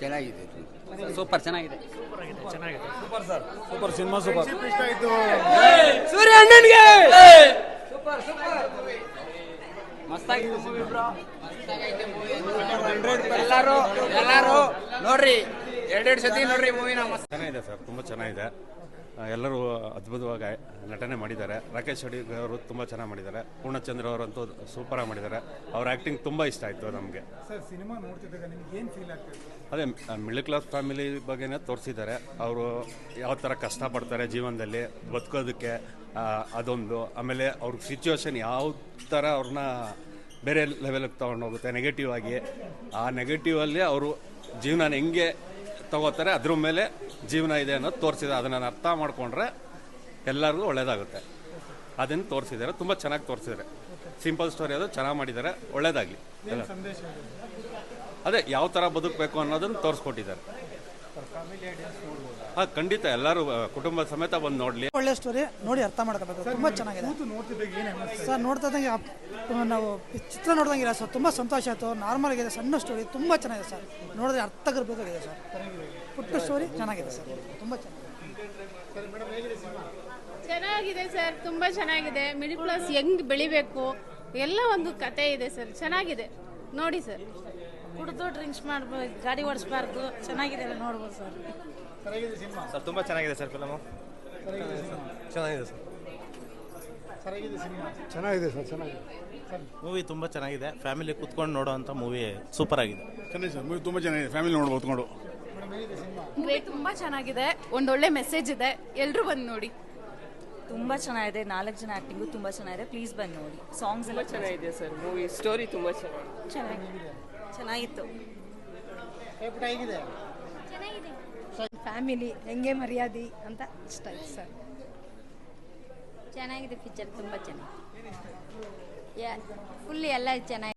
ಚೆನ್ನಾಗಿದೆ. ಸೂಪರ್ ಚೆನ್ನಾಗಿದೆ. Super sir. Super cinema super. Surya ಅಣ್ಣನ್ಗೆ! ಮಸ್ತಾಗಿತ್ತು ಮೂವಿ ಬ್ರೋ ಎಲ್ಲಾರು ಎಲ್ಲಾರು ನೋಡ್ರಿ. ಎರಡೆರಡು ಸತಿ ನೋಡ್ರಿ ಮೂವಿನ ಮಸ್ತ್ ಚೆನ್ನಾಗಿದೆ ಸರ್ ತುಂಬಾ ಚೆನ್ನಾಗಿದೆ. ಎಲ್ಲರೂ ಅದ್ಭುತವಾಗಿ ನಟನೆ ಮಾಡಿದ್ದಾರೆ. ರಾಕೇಶ್ ಅಡಿಗ ಅವರು ತುಂಬ ಚೆನ್ನಾಗಿ ಮಾಡಿದ್ದಾರೆ. ಪೂರ್ಣಚಂದ್ರ ಅವರಂತೂ ಸೂಪರಾಗಿ ಮಾಡಿದ್ದಾರೆ. ಅವ್ರ ಆ್ಯಕ್ಟಿಂಗ್ ತುಂಬ ಇಷ್ಟ ಆಯಿತು ನಮಗೆ. ಸರ್ ಸಿನಿಮಾ ನೋಡ್ತಿದ್ದಾಗ ನಿಮ್ಗೆ ಏನು ಫೀಲ್ ಆಗ್ತದೆ ಅದೇ ಮಿಡ್ಲ್ ಕ್ಲಾಸ್ ಫ್ಯಾಮಿಲಿ ಬಗ್ಗೆನೇ ತೋರಿಸಿದ್ದಾರೆ. ಅವರು ಯಾವ ಥರ ಕಷ್ಟಪಡ್ತಾರೆ ಜೀವನದಲ್ಲಿ ಬದುಕೋದಕ್ಕೆ ಅದೊಂದು. ಆಮೇಲೆ ಅವ್ರ ಸಿಚುವೇಶನ್ ಯಾವ ಥರ ಅವ್ರನ್ನ ಬೇರೆ ಲೆವೆಲ್ಗೆ ತೊಗೊಂಡೋಗುತ್ತೆ ನೆಗೆಟಿವ್ ಆಗಿ. ಆ ನೆಗೆಟಿವಲ್ಲಿ ಅವರು ಜೀವನ ಹೆಂಗೆ ತಗೋತಾರೆ ಅದ್ರ ಮೇಲೆ ಜೀವನ ಇದೆ ಅನ್ನೋದು ತೋರಿಸಿದೆ. ಅದನ್ನು ಅರ್ಥ ಮಾಡಿಕೊಂಡ್ರೆ ಎಲ್ಲರಿಗೂ ಒಳ್ಳೇದಾಗುತ್ತೆ. ಅದನ್ನು ತೋರಿಸಿದ್ದಾರೆ ತುಂಬ ಚೆನ್ನಾಗಿ ತೋರಿಸಿದ್ದಾರೆ. ಸಿಂಪಲ್ ಸ್ಟೋರಿ ಅದು ಚೆನ್ನಾಗಿ ಮಾಡಿದ್ದಾರೆ ಒಳ್ಳೇದಾಗಲಿ. ಅದೇ ಯಾವ ಥರ ಬದುಕಬೇಕು ಅನ್ನೋದನ್ನು ತೋರಿಸ್ಕೊಟ್ಟಿದ್ದಾರೆ. ಹಾಂ ಖಂಡಿತ. ಎಲ್ಲರೂ ಕುಟುಂಬ ಸಮೇತ ಬಂದು ನೋಡ್ಲಿ. ಒಳ್ಳೆ ಸ್ಟೋರಿ ನೋಡಿ ಅರ್ಥ ಮಾಡ್ಕೋಬೇಕು. ತುಂಬಾ ಚೆನ್ನಾಗಿದೆ. ಕೂತು ನೋಡ್ತಿದ್ದಾಗ ಏನು ಸರ್ ನೋಡ್ತಾ ಇದ್ದಂಗೆ ಅಪ್- ನಾವು ಚಿತ್ರ ನೋಡ್ದಂಗಿಲ್ಲ ಸರ್. ತುಂಬಾ ಸಂತೋಷ ಆಯ್ತು. ನಾರ್ಮಲ್ ಆಗಿದೆ. ಸಣ್ಣ ಸ್ಟೋರಿ ತುಂಬಾ ಚೆನ್ನಾಗಿದೆ ಸರ್. ನೋಡಿದ್ರೆ ಅರ್ಥ ಆಗಬೇಕಾಗಿದೆ ಸರ್. ಪುಟ್ಟ ಸ್ಟೋರಿ ಚೆನ್ನಾಗಿದೆ ಸರ್. ತುಂಬಾ ಚೆನ್ನಾಗಿದೆ. ಚೆನ್ನಾಗಿದೆ ಸರ್. ತುಂಬಾ ಚೆನ್ನಾಗಿದೆ. ಮಿಡಿಲ್ ಕ್ಲಾಸ್ ಹೆಂಗ್ ಬೆಳಿಬೇಕು? ಎಲ್ಲ ಒಂದು ಕತೆ ಇದೆ ಸರ್. ಚೆನ್ನಾಗಿದೆ. ನೋಡಿ ಸರ್. ಕುಡಿದು ಡ್ರಿಂಕ್ಸ್ ಮಾಡ್ಬೋದು ಗಾಡಿ ಓಡಿಸ್ಬಾರ್ದು. ಚೆನ್ನಾಗಿದೆ ಎಲ್ಲ ನೋಡ್ಬೋದು ಸರ್. ಸರಿಯಾಗಿದೆ ಸಿನಿಮಾ? ಸರ್ ತುಂಬ ಚೆನ್ನಾಗಿದೆ ಸರ್ ಫಿಲಮು. ಚೆನ್ನಾಗಿದೆ ಸರ್. ಸರಿಯಾಗಿದೆ ಸಿನಿಮಾ? ಚೆನ್ನಾಗಿದೆ ಸರ್ ಚೆನ್ನಾಗಿದೆ. ಮೂವಿ ತುಂಬ ಚೆನ್ನಾಗಿದೆ. ಫ್ಯಾಮಿಲಿ ಕುತ್ಕೊಂಡು ನೋಡೋವಂಥ ಮೂವಿ ಸೂಪರ್ ಆಗಿದೆ. ಚೆನ್ನಾಗಿದೆ ಸರ್ ಮೂವಿ ತುಂಬ ಚೆನ್ನಾಗಿದೆ. ಫ್ಯಾಮಿಲಿ ನೋಡ್ಬೋದು ಕೂತ್ಕೊಂಡು. ಮೂವಿ ತುಂಬಾ ಚೆನ್ನಾಗಿದೆ. ಒಂದೊಳ್ಳೆ ಮೆಸೇಜ್ ಇದೆ. ಎಲ್ಲರೂ ಬಂದು ನೋಡಿ. ತುಂಬ ಚೆನ್ನಾಗಿದೆ. ನಾಲ್ಕು ಜನ ಆ್ಯಕ್ಟಿಂಗು ತುಂಬ ಚೆನ್ನಾಗಿದೆ. ಪ್ಲೀಸ್ ಬಂದು ನೋಡಿ. ಸಾಂಗ್ಸ್ ಎಲ್ಲ ಚೆನ್ನಾಗಿದೆ ಸರ್. ಮೂವಿ ಸ್ಟೋರಿ ತುಂಬ ಚೆನ್ನಾಗಿದೆ. ಚೆನ್ನಾಗಿದೆ. ಚೆನ್ನಾಗಿತ್ತು. ಹೇಗಿದೆ? ಫ್ಯಾಮಿಲಿ ಹೆಂಗೆ ಮರ್ಯಾದಿ ಅಂತ ಇಷ್ಟ ಆಯ್ತು ಸರ್. ಚೆನ್ನಾಗಿದೆ ಪಿಕ್ಚರ್ ತುಂಬ ಚೆನ್ನಾಗಿ ಫುಲ್ ಎಲ್ಲ ಚೆನ್ನಾಗಿ